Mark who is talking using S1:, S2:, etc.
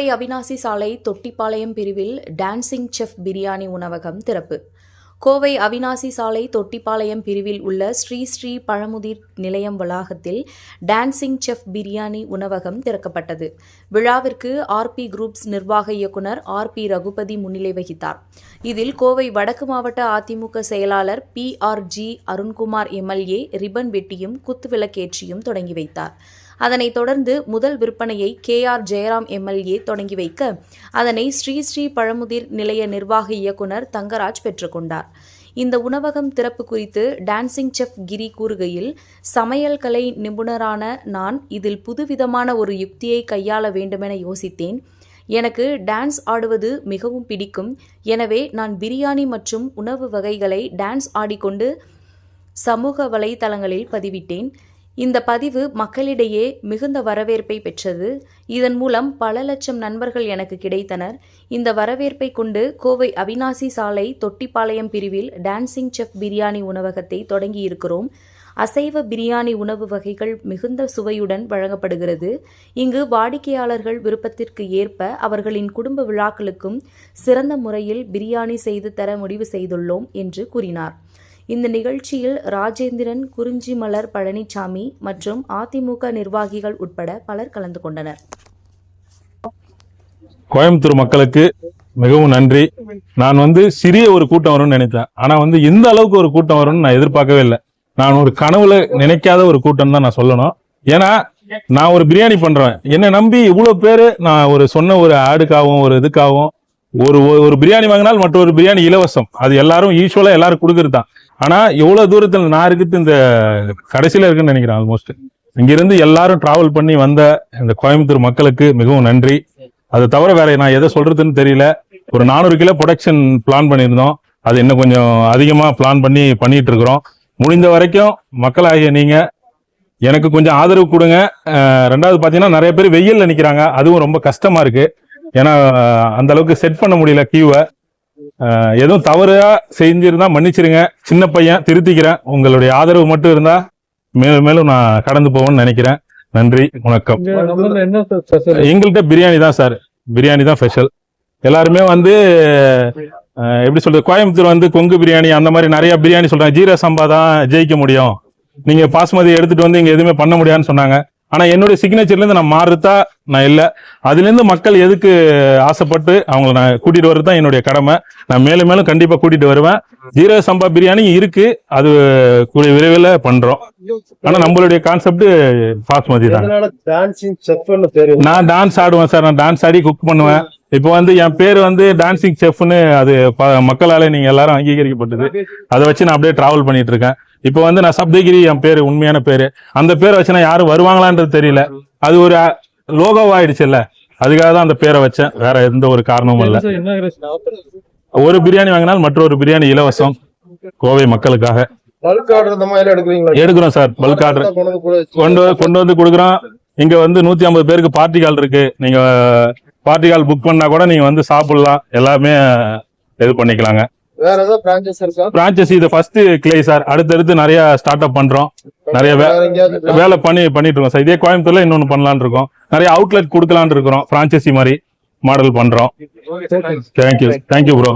S1: கோவை அவினாசி சாலை தொட்டிப்பாளையம் பிரிவில் dancing chef biryani உணவகம் திறப்பு. கோவை அவினாசி சாலை தொட்டிப்பாளையம் பிரிவில் உள்ள ஸ்ரீ ஸ்ரீ பழமுதிர் நிலையம் வளாகத்தில் டான்சிங் செஃப் பிரியாணி உணவகம் திறக்கப்பட்டது. விழாவிற்கு ஆர்பி குரூப்ஸ் நிர்வாக இயக்குனர் ஆர் பி ரகுபதி முன்னிலை வகித்தார். இதில் கோவை வடக்கு மாவட்ட அதிமுக செயலாளர் P R G Arunkumar MLA ribbon வெட்டியும் குத்துவிளக்கேற்றியும் தொடங்கி வைத்தார். அதனைத் தொடர்ந்து முதல் விற்பனையை கே ஆர் ஜெயராம் எம்எல்ஏ தொடங்கி வைக்க அதனை ஸ்ரீ ஸ்ரீ பழமுதிர் நிலைய நிர்வாக இயக்குனர் தங்கராஜ் பெற்றுக்கொண்டார் இந்த உணவகம் திறப்பு குறித்து டான்சிங் செஃப் கிரி கூறுகையில் சமையல் கலை நிபுணரான நான் இதில் புதுவிதமான ஒரு யுக்தியை கையாள வேண்டுமென யோசித்தேன். எனக்கு டான்ஸ் ஆடுவது மிகவும் பிடிக்கும். எனவே நான் பிரியாணி மற்றும் உணவு வகைகளை டான்ஸ் ஆடிக்கொண்டு சமூக வலைதளங்களில் பதிவிட்டேன். இந்த பதிவு மக்களிடையே மிகுந்த வரவேற்பை பெற்றது. இதன் மூலம் பல லட்சம் நண்பர்கள் எனக்கு கிடைத்தனர். இந்த வரவேற்பை கொண்டு கோவை அவினாசி சாலை தொட்டிப்பாளையம் பிரிவில் டான்சிங் செஃப் பிரியாணி உணவகத்தை தொடங்கியிருக்கிறோம். அசைவ பிரியாணி உணவு வகைகள் மிகுந்த சுவையுடன் வழங்கப்படுகிறது. இங்கு வாடிக்கையாளர்கள் விருப்பத்திற்கு ஏற்ப அவர்களின் குடும்ப விழாக்களுக்கும் சிறந்த முறையில் பிரியாணி செய்து தர முடிவு செய்துள்ளோம் என்று கூறினார். இந்த நிகழ்ச்சியில் ராஜேந்திரன் குறிஞ்சிமலர் பழனிசாமி மற்றும் அதிமுக நிர்வாகிகள் உட்பட பலர் கலந்து கொண்டனர்.
S2: கோயம்புத்தூர் மக்களுக்கு மிகவும் நன்றி. நான் வந்து சிறிய ஒரு கூட்டம் வரும்னு நினைத்தேன். ஆனா வந்து இந்த அளவுக்கு ஒரு கூட்டம் வரும்னு நான் எதிர்பார்க்கவே இல்லை. நான் ஒரு கனவுல நினைக்காத ஒரு கூட்டம் தான் நான் சொல்லணும். ஏன்னா நான் ஒரு பிரியாணி பண்றேன் என்னை நம்பி இவ்வளவு பேரு நான் ஒரு சொன்ன ஒரு ஆடுக்காகவும் ஒரு இதுக்காகவும் ஒரு ஒரு- பிரியாணி வாங்கினால் மற்றொரு பிரியாணி இலவசம். அது எல்லாரும் ஈஸ்வலா எல்லாரும் கொடுக்கறது தான் ஆனால் எவ்வளோ தூரத்தில் நான் இருக்குது இந்த கடைசியில் இருக்குன்னு நினைக்கிறேன் ஆல்மோஸ்ட் இங்கிருந்து எல்லாரும் டிராவல் பண்ணி வந்த இந்த கோயம்புத்தூர் மக்களுக்கு மிகவும் நன்றி. அதை தவிர வேற நான் எதை சொல்றதுன்னு தெரியல. ஒரு நானூறு கிலோ ப்ரொடக்ஷன் பிளான் பண்ணியிருந்தோம். அது இன்னும் கொஞ்சம் அதிகமாக பிளான் பண்ணி பண்ணிட்டு இருக்கிறோம். முடிந்த வரைக்கும் மக்களாகிய நீங்க எனக்கு கொஞ்சம் ஆதரவு கொடுங்க. ரெண்டாவது பார்த்தீங்கன்னா நிறைய பேர் வெயில்ல நிற்கிறாங்க அதுவும் ரொம்ப கஷ்டமா இருக்கு. ஏன்னா அந்த அளவுக்கு செட் பண்ண முடியல கியூவை எதுவும் தவறா செஞ்சிருந்தா மன்னிச்சிருங்க. சின்ன பையன் திருத்திக்கிறேன். உங்களுடைய ஆதரவு மட்டும் இருந்தா மேலும் மேலும் நான் கடந்து போவேன்னு நினைக்கிறேன். நன்றி வணக்கம். எங்கள்கிட்ட பிரியாணி தான் சார் பிரியாணி தான் ஸ்பெஷல் எல்லாருமே வந்து எப்படி சொல்றது கோயம்புத்தூர் வந்து கொங்கு பிரியாணி அந்த மாதிரி நிறைய பிரியாணி சொல்றாங்க. ஜீரா சம்பா தான் ஜெயிக்க முடியும். நீங்க பாஸ்மதி எடுத்துட்டு வந்து இங்க எதுவுமே பண்ண முடியாதுன்னு சொன்னாங்க. ஆனா என்னுடைய சிக்னேச்சர்ல இருந்து நான் மாறுறதா நான் இல்ல. அதுல இருந்து மக்கள் எதுக்கு ஆசைப்பட்டு அவங்கள நான் கூட்டிட்டு வர்றது தான் என்னுடைய கடமை. நான் மேலும் மேலும் கண்டிப்பா கூட்டிட்டு வருவேன். ஜீரக சம்பா பிரியாணி இருக்கு. அது கூடிய விரைவில் பண்றோம். ஆனா நம்மளுடைய கான்செப்ட் பாஸ்மதி தான். நான் டான்ஸ் ஆடுவேன் சார். நான் டான்ஸ் ஆடி குக் பண்ணுவேன். இப்போ வந்து என் பேர் வந்து டான்சிங் செஃப்னு அது மக்களால நீங்க எல்லாரும் அங்கீகரிக்கப்பட்டது. அதை வச்சு நான் அப்படியே டிராவல் பண்ணிட்டு இருக்கேன். இப்போ வந்து நான் சப்தகிரி என் பேரு உண்மையான பேரு. அந்த பேரை வச்சு நான் யாரும் வருவாங்களான்றது தெரியல. அது ஒரு லோகோவாயிடுச்சுல்ல. அதுக்காக தான் அந்த பேரை வச்சேன். வேற எந்த ஒரு காரணமும் இல்ல. ஒரு பிரியாணி வாங்கினால் மற்றொரு பிரியாணி இலவசம். கோவை மக்களுக்காக. எடுக்கிறோம் சார் பல்க் ஆர்டர்
S3: கொண்டு
S2: கொண்டு வந்து கொடுக்குறோம். இங்க வந்து நூத்தி ஐம்பது பேருக்கு பார்ட்டி கால் இருக்கு. நீங்க பார்ட்டி கால் புக் பண்ணா கூட நீங்க வந்து சாப்பிடலாம். எல்லாமே இது பண்ணிக்கலாங்க.
S3: வேற ஏதாவது பிரான்ச்சஸ் இருக்கா?
S2: இது ஃபர்ஸ்ட் கிளை சார் அடுத்தடுத்து நிறைய ஸ்டார்ட் அப் பண்றோம். நிறைய வேலை பண்ணி பண்ணிட்டு இருக்கோம் சார் இதே கோயம்புத்தூர்ல இன்னொன்னு பண்ணலாம்னு இருக்கோம். நிறைய அவுட்லெட் கொடுக்கலாம்னு இருக்கிறோம். பிரான்ச்சசி மாதிரி மாடல் பண்றோம். Thank you thank you bro